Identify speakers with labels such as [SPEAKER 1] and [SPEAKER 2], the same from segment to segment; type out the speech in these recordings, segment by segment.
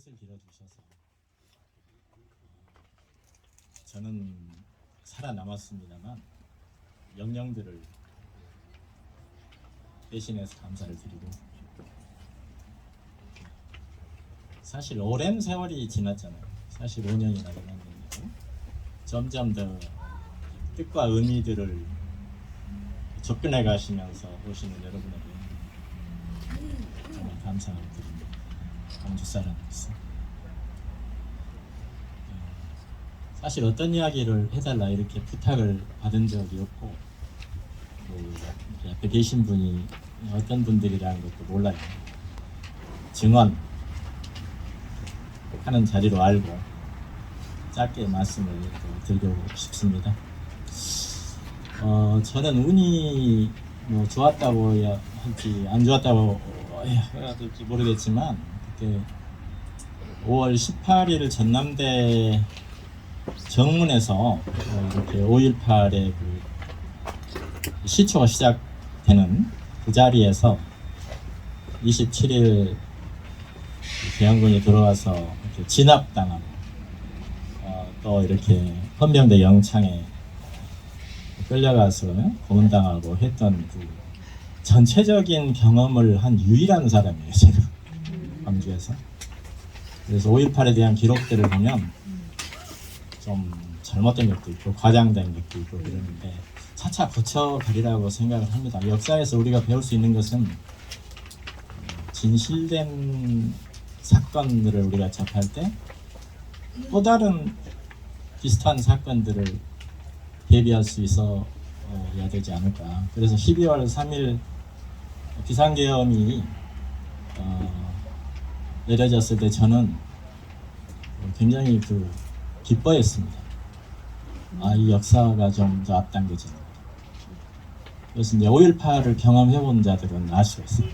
[SPEAKER 1] 뜻을 빌어주셔서 저는 살아남았습니다만 영령들을 대신해서 감사를 드리고 사실 오랜 세월이 지났잖아요. 사실 5년이나 지났는데 점점 더 뜻과 의미들을 접근해 가시면서 오시는 여러분에게 정말 감사를 드립니다. 광주 사람으로서. 어, 사실 어떤 이야기를 해달라 이렇게 부탁을 받은 적이 없고 그 앞에 계신 분이 어떤 분들이라는 것도 몰라요. 증언 하는 자리로 알고 짧게 말씀을 또 드리고 싶습니다. 어, 저는 운이 뭐 좋았다고 할지 안 좋았다고 해야 될지 모르겠지만 그때 5월 18일 전남대 정문에서 어, 이렇게 5.18의 그 시초가 시작되는 그 자리에서 27일 대한군이 들어와서 진압당하고 어, 또 이렇게 헌병대 영창에 끌려가서 고문당하고 했던 그 전체적인 경험을 한 유일한 사람이에요 제가 광주에서 그래서 5.18에 대한 기록들을 보면 좀 잘못된 것도 있고 과장된 것도 있고 그러는데 차차 고쳐가리라고 생각을 합니다 역사에서 우리가 배울 수 있는 것은 진실된 사건들을 우리가 접할 때 또 다른 비슷한 사건들을 대비할 수 있어야 되지 않을까. 그래서 12월 3일 비상계엄이 어, 내려졌을 때 저는 굉장히 그 기뻐했습니다. 아, 이 역사가 좀 더 앞당겨지는 것. 그래서 이제 5.18을 경험해본 자들은 알 수가 있어요.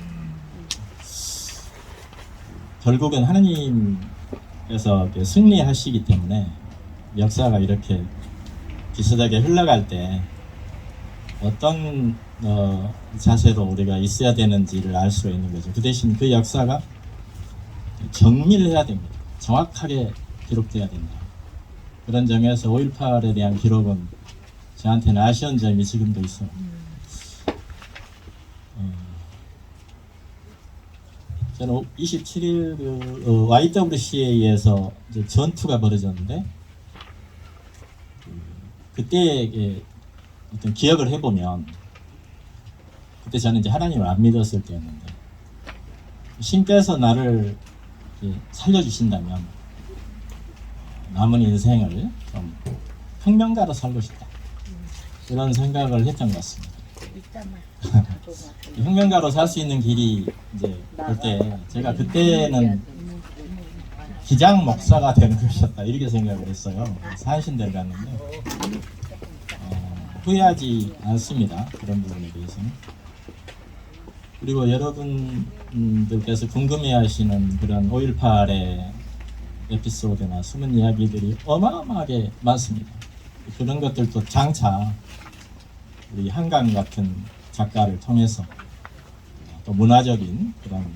[SPEAKER 1] 결국은 하느님께서 승리하시기 때문에 역사가 이렇게 비슷하게 흘러갈 때 어떤 어, 자세로 우리가 있어야 되는지를 알 수 있는 거죠. 그 대신 그 역사가 정밀해야 됩니다. 정확하게 기록돼야 된다. 그런 점에서 5.18에 대한 기록은 저한테는 아쉬운 점이 지금도 있어요. 어, 저는 27일 그 어, YWCA에서 이제 전투가 벌어졌는데 그때의 어떤 기억을 해보면 그때 저는 이제 하나님을 안 믿었을 때였는데 신께서 나를 살려주신다면 남은 인생을 좀 혁명가로 살고 싶다 이런 생각을 했던 것 같습니다. 혁명가로 살 수 있는 길이 이제 볼 때 제가 그때는 기장 목사가 되는 것이었다 이렇게 생각을 했어요. 산신대를 갔는데 어, 후회하지 않습니다. 그런 부분에 대해서는. 그리고 여러분들께서 궁금해하시는 그런 5.18의 에피소드나 숨은 이야기들이 어마어마하게 많습니다. 그런 것들도 장차 우리 한강 같은 작가를 통해서 또 문화적인 그런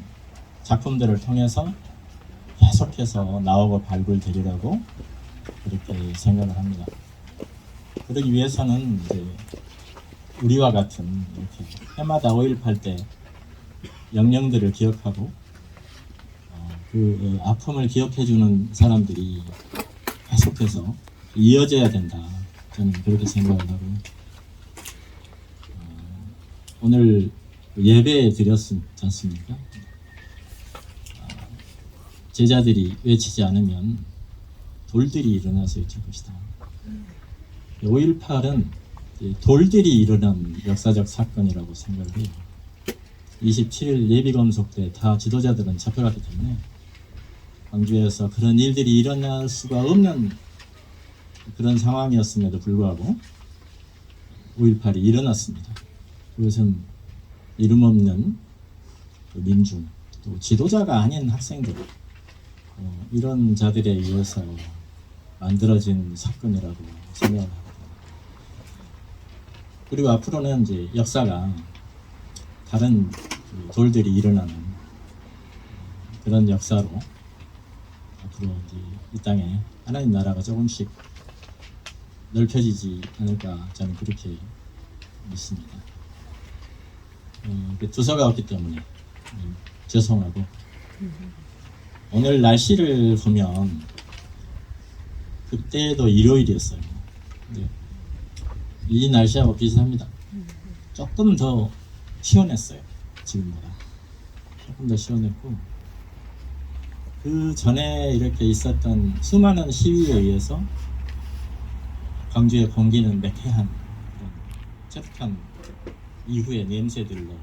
[SPEAKER 1] 작품들을 통해서 계속해서 나오고 발굴되리라고 그렇게 생각을 합니다. 그러기 위해서는 이제 우리와 같은 이렇게 해마다 5.18때 영령들을 기억하고 어, 그 어, 아픔을 기억해주는 사람들이 계속해서 이어져야 된다. 저는 그렇게 생각을 하고 어, 오늘 예배 드렸지 않습니까? 제자들이 외치지 않으면 돌들이 일어나서 외칠 것이다. 5.18은 돌들이 일어난 역사적 사건이라고 생각을 해요. 27일 예비 검속 때 다 지도자들은 잡혀갔기 때문에 광주에서 그런 일들이 일어날 수가 없는 그런 상황이었음에도 불구하고 5.18이 일어났습니다. 그것은 이름 없는 민중, 또 지도자가 아닌 학생들, 어, 이런 자들에 의해서 만들어진 사건이라고 생각합니다. 그리고 앞으로는 이제 역사가 다른 그 돌들이 일어나는 그런 역사로 앞으로 이 땅에 하나님 나라가 조금씩 넓혀지지 않을까 저는 그렇게 믿습니다. 어, 그 주소가 없기 때문에 음, 죄송하고 오늘 날씨를 보면 그때도 일요일이었어요. 근데 이 날씨하고 비슷합니다. 조금 더 시원했어요. 지금보다 조금 더 시원했고 그 전에 이렇게 있었던 수많은 시위에 의해서 광주의 공기는 매캐한 쾌적한 이후의 냄새들로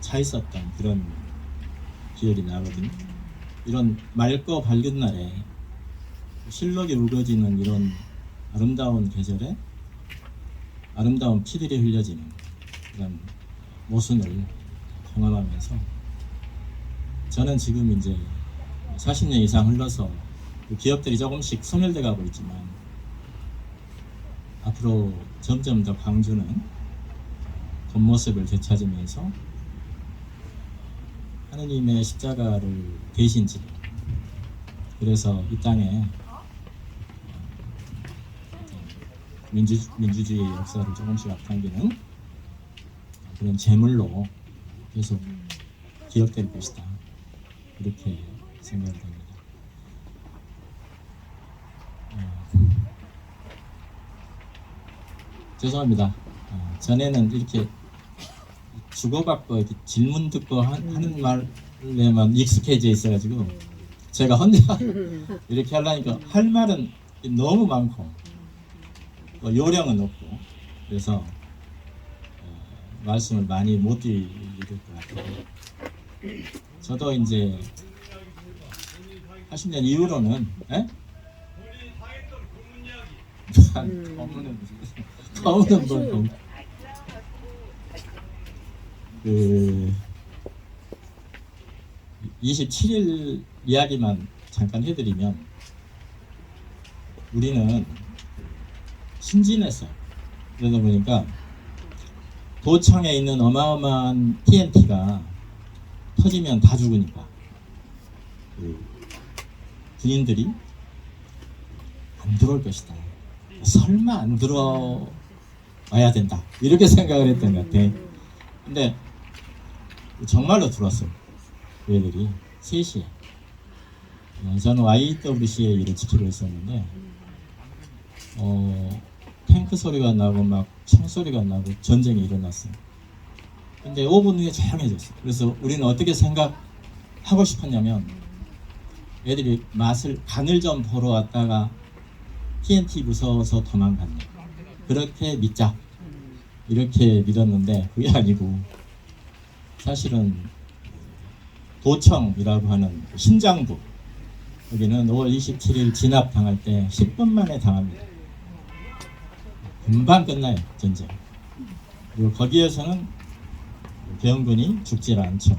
[SPEAKER 1] 차 있었던 그런 기억이 나거든요. 이런 맑고 밝은 날에 실록이 우거지는 이런 아름다운 계절에 아름다운 피들이 흘려지는 그런 모순을 경험하면서 저는 지금 이제 40년 이상 흘러서 그 기업들이 조금씩 소멸돼 가고 있지만 앞으로 점점 더 광주는 겉모습을 되찾으면서 하느님의 십자가를 대신 지고 그래서 이 땅에 민주, 민주주의 역사를 조금씩 앞당기는 그런 제물로 계속 기억될 것이다. 이렇게 생각을 합니다. 어, 죄송합니다. 어, 전에는 이렇게 주고받고 이렇게 질문 듣고 하, 는 말에만 익숙해져 있어가지고 제가 혼자 이렇게 하려니까 할 말은 너무 많고 또 요령은 없고 그래서 어, 말씀을 많이 못 드 릴것 같아요. 저도 이제 80년 이후로는 에? 검은은 무슨 검은은 뭘 검? 그 27일 이야기만 잠깐 해드리면 우리는 신진했어요. 그러다 보니까 도청에 있는 어마어마한 TNT가 터지면 다 죽으니까 그 군인들이 안 들어올 것이다. 설마 안 들어와야 된다. 이렇게 생각을 했던 것 같아. 근데 정말로 들어왔어요. 그 애들이 3시에. 어, 저는 YWC의 일을 지키고 있었는데 어, 탱크 소리가 나고 막 총소리가 나고 전쟁이 일어났어요. 근데 5분 후에 조용해졌어요. 그래서 우리는 어떻게 생각하고 싶었냐면 애들이 맛을 간을 좀 보러 왔다가 TNT 무서워서 도망갔네. 그렇게 믿자. 이렇게 믿었는데 그게 아니고 사실은 도청이라고 하는 신장부 여기는 5월 27일 진압 당할 때 10분 만에 당합니다. 금방 끝나요 전쟁. 그리고 거기에서는 배영군이 죽질 않죠.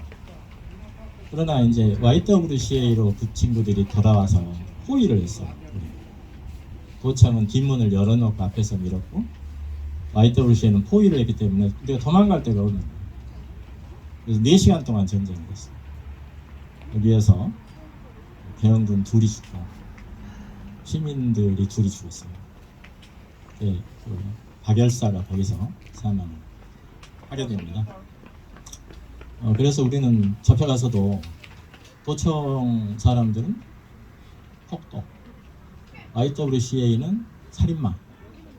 [SPEAKER 1] 그러나 이제 YWCA로 그 친구들이 돌아와서 호의를 했어요. 도청은 뒷문을 열어놓고 앞에서 밀었고 YWCA는 포위를 했기 때문에 우리가 도망갈 데가 없는 거예요. 그래서 4시간 동안 전쟁을 했어요. 여기에서 배영군 둘이 죽고 시민들이 둘이 죽었어요. 네, 그 박열사가 거기서 사망을 하게 됩니다. 어, 그래서 우리는 잡혀가서도 도청 사람들은 폭도, IWCA는 살인마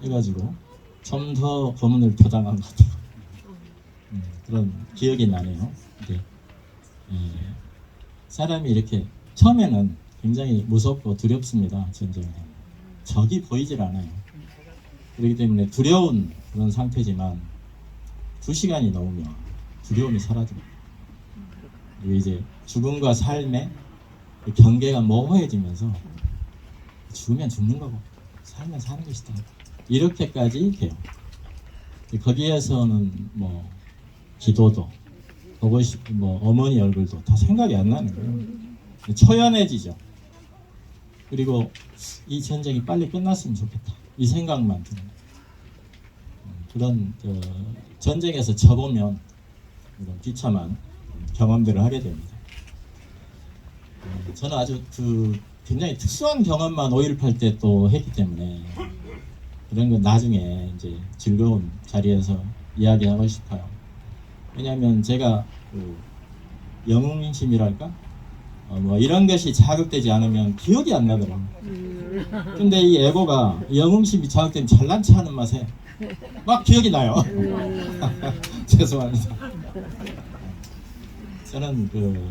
[SPEAKER 1] 해가지고 좀 더 고문을 표당한 것 같아요. 음, 그런 기억이 나네요. 근데 예, 사람이 이렇게 처음에는 굉장히 무섭고 두렵습니다. 전쟁은 적이 보이질 않아요. 그렇기 때문에 두려운 그런 상태지만 두 시간이 넘으면 두려움이 사라집니다. 그리고 이제 죽음과 삶의 그 경계가 모호해지면서 죽으면 죽는 거고 살면 사는 것이다. 이렇게까지 돼요. 거기에서는 뭐 기도도 보고 싶, 뭐 어머니 얼굴도 다 생각이 안 나는 거예요. 초연해지죠. 그리고 이 전쟁이 빨리 끝났으면 좋겠다. 이 생각만 드는. 음, 그런 저, 전쟁에서 져보면 이런 비참한 경험들을 하게 됩니다. 음, 저는 아주 그 굉장히 특수한 경험만 5.18 때 또 했기 때문에 그런 건 나중에 이제 즐거운 자리에서 이야기하고 싶어요. 왜냐하면 제가 그 영웅심이랄까 어, 뭐 이런 것이 자극되지 않으면 기억이 안 나더라고요. 근데 이 에고가 영웅심이 자극되면 잘난 체 하는 맛에 막 기억이 나요. 죄송합니다. 저는 그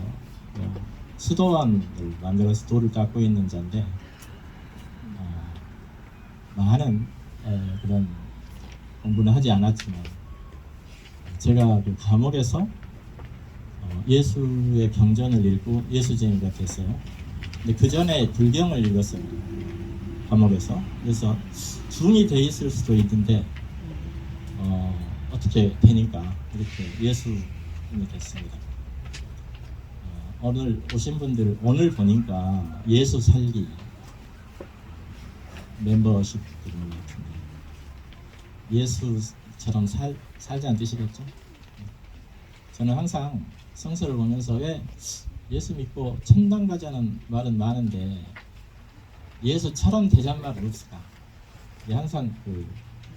[SPEAKER 1] 어, 수도원을 만들어서 돌을 닦고 있는 자인데 어, 많은 어, 그런 공부는 하지 않았지만 제가 그 감옥에서 어, 예수의 경전을 읽고 예수쟁이가 됐어요. 근데 그 전에 불경을 읽었어요. 감옥에서. 그래서 중이 돼 있을 수도 있는데 어, 어떻게 되니까 이렇게 예수님이 됐습니다. 어, 오늘 오신 분들 오늘 보니까 예수 살기 멤버십 들은 것 같은데 예수처럼 살, 살자는 뜻이겠죠? 저는 항상 성서를 보면서 왜 예수 믿고 천당 가자는 말은 많은데 예수처럼 되자는 말은 없을까? 이게 항상 그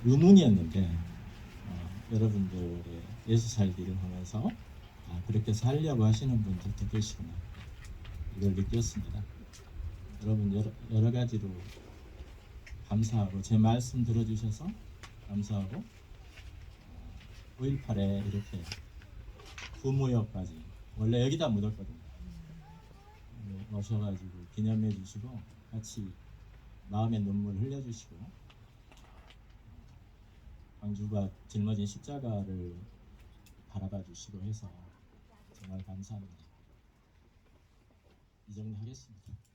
[SPEAKER 1] 의문이었는데 어, 여러분들의 예수 살기를 보면서 아, 그렇게 살려고 하시는 분들도 계시구나 이걸 느꼈습니다. 여러분 여러, 여러 가지로 감사하고 제 말씀 들어주셔서 감사하고 5.18에 이렇게 부무역까지 원래 여기다 묻었거든요. 네, 오셔가지고 기념해 주시고 같이 마음의 눈물 흘려주시고 광주가 짊어진 십자가를 바라봐 주시고 해서 정말 감사합니다. 이 정도 하겠습니다.